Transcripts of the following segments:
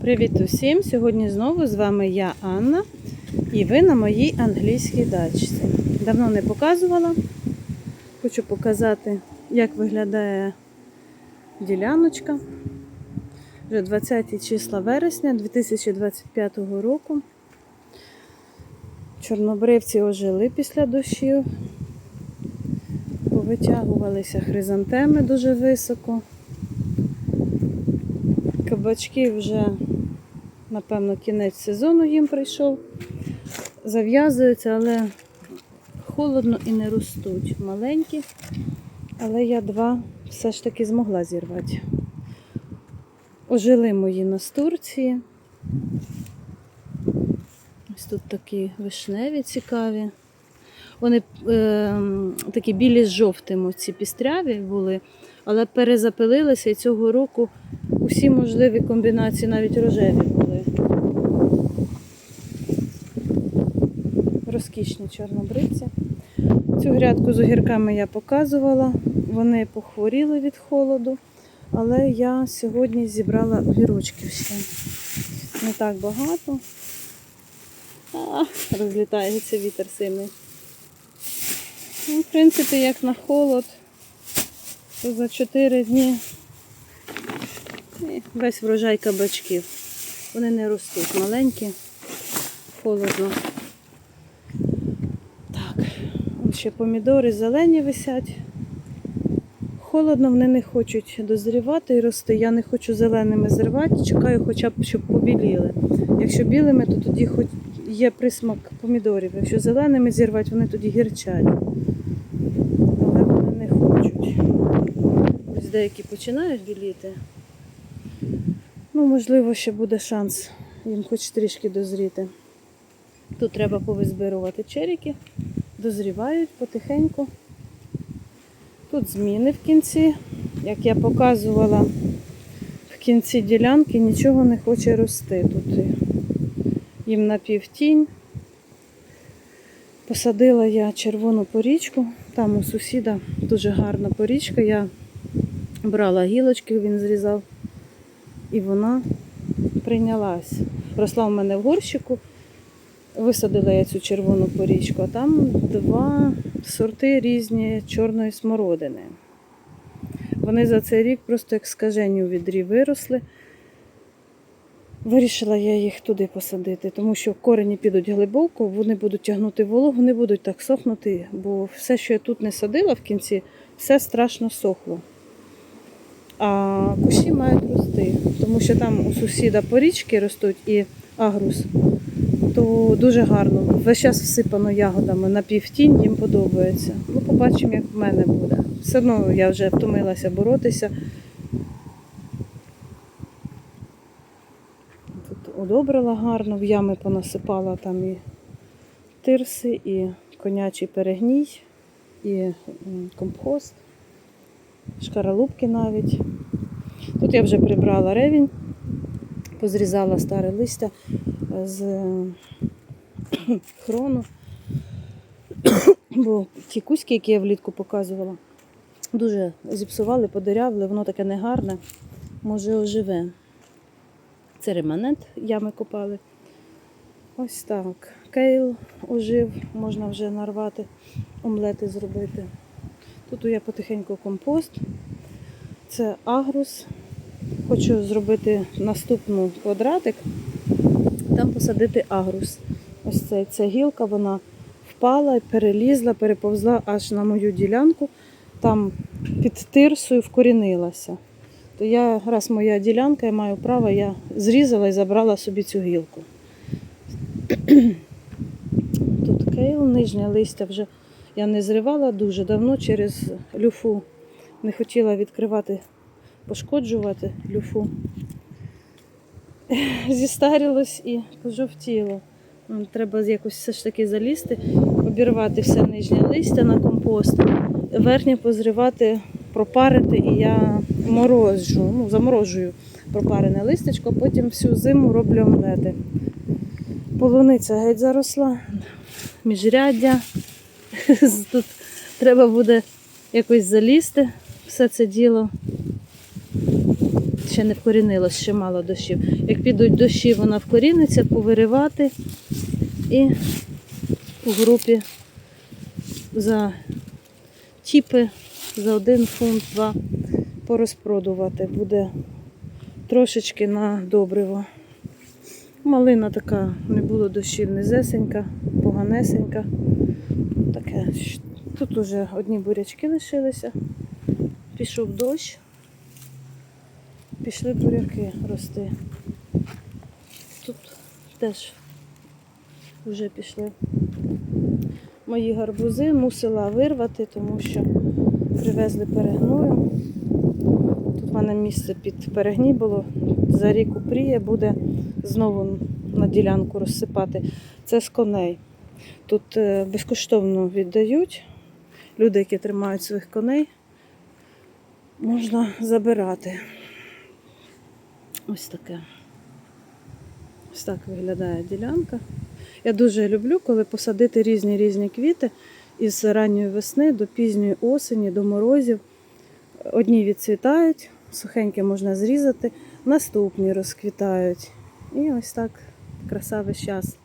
Привіт усім! Сьогодні знову з вами я, Анна, і ви на моїй англійській дачці. Давно не показувала. Хочу показати, як виглядає діляночка. Вже 20 числа вересня 2025 року. Чорнобривці ожили після дощів. Повитягувалися хризантеми дуже високо. Кабачки вже, напевно, кінець сезону їм прийшов. Зав'язуються, але холодно і не ростуть. Маленькі, але я два все ж таки змогла зірвати. Ожили мої настурції. Ось тут такі вишневі цікаві. Вони е, такі білі з жовтим, ці пістряві були, але перезапилилися і цього року усі можливі комбінації, навіть рожеві були. Розкішні чорнобривці. Цю грядку з огірками я показувала. Вони похворіли від холоду, але я сьогодні зібрала огірочків ще. Не так багато. А, розлітається вітер сильний. Ну, в принципі, як на холод, то за 4 дні і весь врожай кабачків. Вони не ростуть маленькі, холодно. Так, ось ще помідори зелені висять. Холодно, вони не хочуть дозрівати і рости. Я не хочу зеленими зривати, чекаю хоча б, щоб побіліли. Якщо білими, то тоді хоч є присмак помідорів. Якщо зеленими зірвати, вони тоді гірчать. Але вони не хочуть. Ось деякі починають біліти. Ну, можливо, ще буде шанс їм хоч трішки дозріти. Тут треба повизбирувати черіки, дозрівають потихеньку. Тут зміни в кінці. Як я показувала, в кінці ділянки нічого не хоче рости. Тут їм напівтінь. Посадила я червону порічку. Там у сусіда дуже гарна порічка. Я брала гілочки, він зрізав, і вона прийнялась. Росла в мене в горщику. Висадила я цю червону порічку, а там два сорти різні чорної смородини. Вони за цей рік просто як скажені у відрі виросли. Вирішила я їх туди посадити, тому що корені підуть глибоко, вони будуть тягнути вологу, не будуть так сохнути, бо все, що я тут не садила в кінці, все страшно сохло. А кущі мають рости, тому що там у сусіда порічки ростуть і агрус, то дуже гарно. Весь час всипано ягодами на півтінь, їм подобається. Ну, побачимо, як в мене буде. Все одно я вже втомилася боротися. Тут одобрила гарно, в ями понасипала там і тирси, і конячий перегній, і компост, шкаралупки навіть. Тут я вже прибрала ревінь, позрізала старе листя з е, хрону, бо ті кузьки, які я влітку показувала, дуже зіпсували, подирявили, воно таке негарне, може оживе. Це реманент ями копали. Ось так. Кейл ожив, можна вже нарвати, омлети зробити. Тут я потихеньку компост. Це агрус. Хочу зробити наступну квадратик, там посадити агрус. Ось це, ця гілка, вона впала, перелізла, переповзла аж на мою ділянку, там під тирсою вкорінилася. То я, раз моя ділянка, я маю право, я зрізала і забрала собі цю гілку. Тут кейл, нижнє листя вже я не зривала дуже давно через люфу. Не хотіла відкривати, пошкоджувати люфу. Зістарілось і пожовтіло. Треба якось все ж таки залізти, обірвати все нижнє листя на компост, верхнє позривати, пропарити, і я морожу, ну, заморожую пропарене листечко, потім всю зиму роблю омлети. Полуниця геть заросла, міжряддя. Тут треба буде якось залізти все це діло. ще не вкорінилась, ще мало дощів. Як підуть дощі, вона вкоріниться, повиривати і у групі за чіпи за один фунт, два порозпродувати. Буде трошечки на добриво. Малина така, не було дощів, низесенька, поганесенька. Тут уже одні бурячки лишилися. Пішов дощ. Пішли буряки рости. Тут теж вже пішли мої гарбузи. Мусила вирвати, тому що привезли перегною. Тут в мене місце під перегній було. За рік упріє, буде знову на ділянку розсипати. Це з коней. Тут е, безкоштовно віддають. Люди, які тримають своїх коней, можна забирати. Ось таке. Ось так виглядає ділянка. Я дуже люблю, коли посадити різні різні квіти із ранньої весни до пізньої осені, до морозів. Одні відцвітають, сухенькі можна зрізати, наступні розквітають. І ось так краса весь час.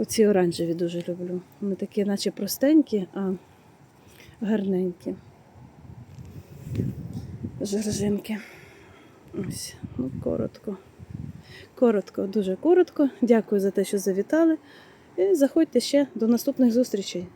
Оці оранжеві дуже люблю. Вони такі, наче простенькі, а гарненькі. Жоржинки. Ось, ну коротко. Коротко, дуже коротко. Дякую за те, що завітали. І заходьте ще до наступних зустрічей.